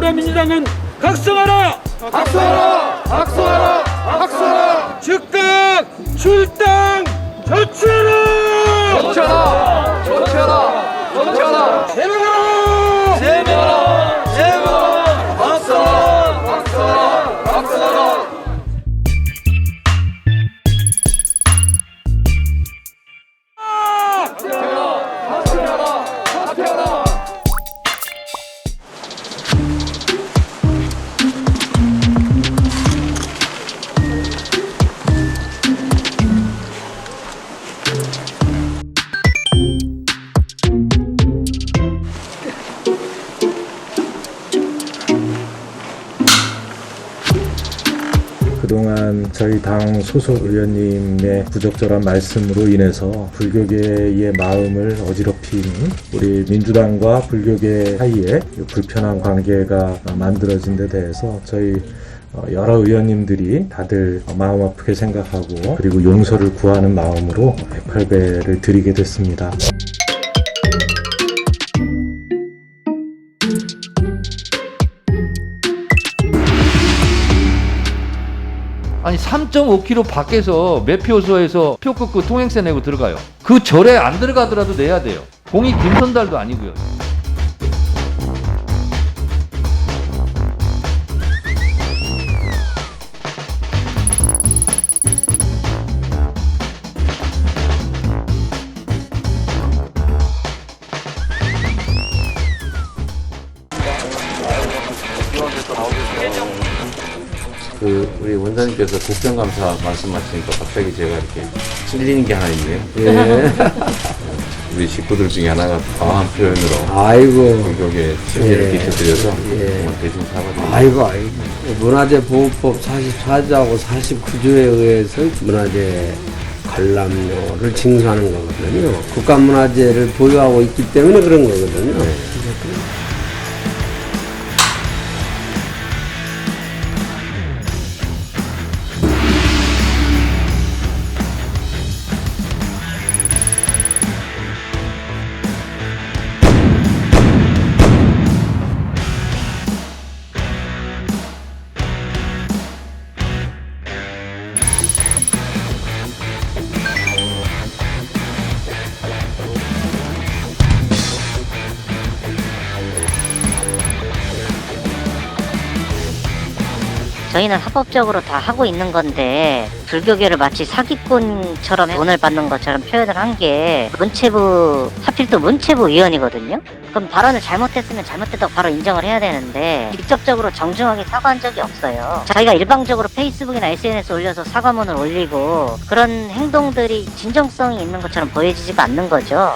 더불어민주당은 각성하라! 각성하라! 각성하라! 각성하라! 즉각 출당 조치 그동안 저희 당 소속 의원님의 부적절한 말씀으로 인해서 불교계의 마음을 어지럽힌 우리 민주당과 불교계 사이에 불편한 관계가 만들어진 데 대해서 저희 어, 여러 의원님들이 다들 마음 아프게 생각하고 그리고 용서를 구하는 마음으로 108배를 드리게 됐습니다. 아니 3.5km 밖에서 매표소에서 표 끊고 통행세 내고 들어가요. 그 절에 안 들어가더라도 내야 돼요. 공이 김선달도 아니고요. 그 우리 원장님께서 국정감사 말씀하시니까 갑자기 제가 이렇게 찔리는 게 하나 있네요. 우리 식구들 중에 하나가 과한 표현으로 아이고, 공격에 침해를 예. 끼쳐드려서 예. 정말 대신 사과드립니다. 아이고, 아이고. 문화재 보호법 44조하고 49조에 의해서 문화재 관람료를 징수하는 거거든요. 국가문화재를 보유하고 있기 때문에 그런 거거든요. 저희는 합법적으로 다 하고 있는 건데 불교계를 마치 사기꾼처럼 돈을 받는 것처럼 표현을 한 게 문체부 하필 또 문체부 위원이거든요. 그럼 발언을 잘못했으면 잘못했다고 바로 인정을 해야 되는데 직접적으로 정중하게 사과한 적이 없어요. 저희가 일방적으로 페이스북이나 SNS 올려서 사과문을 올리고 그런 행동들이 진정성이 있는 것처럼 보여지지가 않는 거죠.